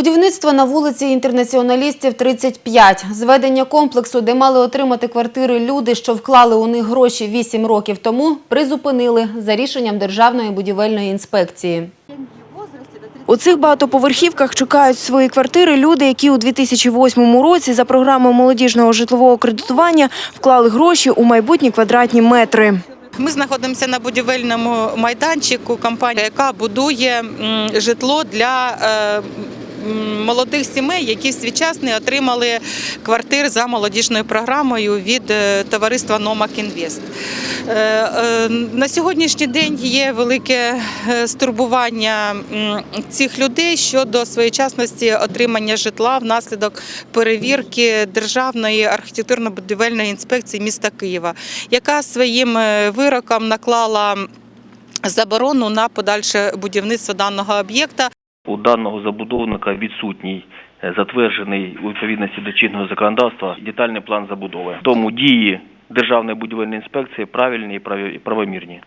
Будівництво на вулиці інтернаціоналістів 35. Зведення комплексу, де мали отримати квартири люди, що вклали у них гроші 8 років тому, призупинили за рішенням Державної будівельної інспекції. У цих багатоповерхівках чекають свої квартири люди, які у 2008 році за програмою молодіжного житлового кредитування вклали гроші у майбутні квадратні метри. Ми знаходимося на будівельному майданчику компанії, яка будує житло для е, молодих сімей, які свій час не отримали квартир за молодіжною програмою від е, товариства Номак Інвест. Е, е, На сьогоднішній день є велике стурбування цих людей щодо своєчасності отримання житла внаслідок перевірки Державної архітектурно-будівельної інспекції міста Києва, яка своїм вироком наклала заборону на подальше будівництво даного об'єкта. У даного забудовника відсутній е, затверджений у відповідності до чинного законодавства детальний план забудови. Тому дії Державної будівельної інспекції правильні і правомірні.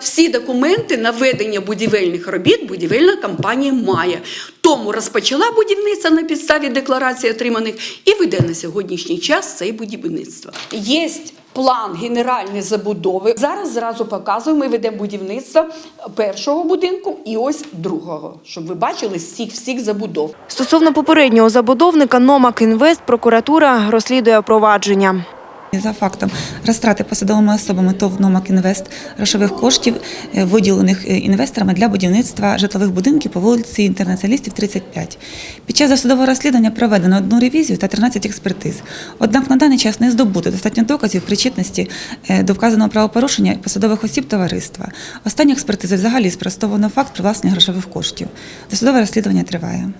Всі документи на ведення будівельних робіт будівельна компанія має. Тому розпочала будівництво на підставі декларації отриманих і веде на сьогоднішній час це будівництво. Є план генеральної забудови. Зараз зразу показуємо, ми ведемо будівництво першого будинку і ось другого, щоб ви бачили всіх всіх забудов. Стосовно попереднього забудовника Номак Інвест прокуратура розслідує провадження. За фактом розтрати посадовими особами ТОВ «Номак Інвест» грошових коштів, е, виділених е, інвесторами для будівництва житлових будинків по вулиці Інтернаціоналістів 35. Під час досудового розслідування проведено одну ревізію та 13 експертиз. Однак на даний час не здобуто достатньо доказів причетності е, до вказаного правопорушення посадових осіб товариства. Останні експертизи взагалі спростовано факт привласнення грошових коштів. Досудове розслідування триває.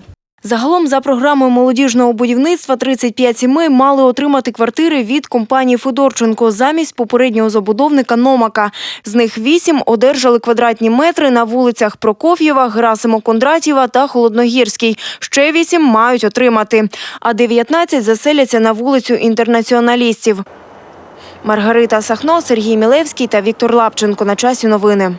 Загалом, за програмою молодіжного будівництва, 35 сімей мали отримати квартири від компанії Федорченко замість попереднього забудовника Номака. З них 8 одержали квадратні метри на вулицях Прокоф'єва, Герасимо Кондратєва та Холодногірський. Ще 8 мають отримати, а 19 заселяться на вулицю інтернаціоналістів. Маргарита Сахно, Сергій Мілевський та Віктор Лапченко. На часі новини.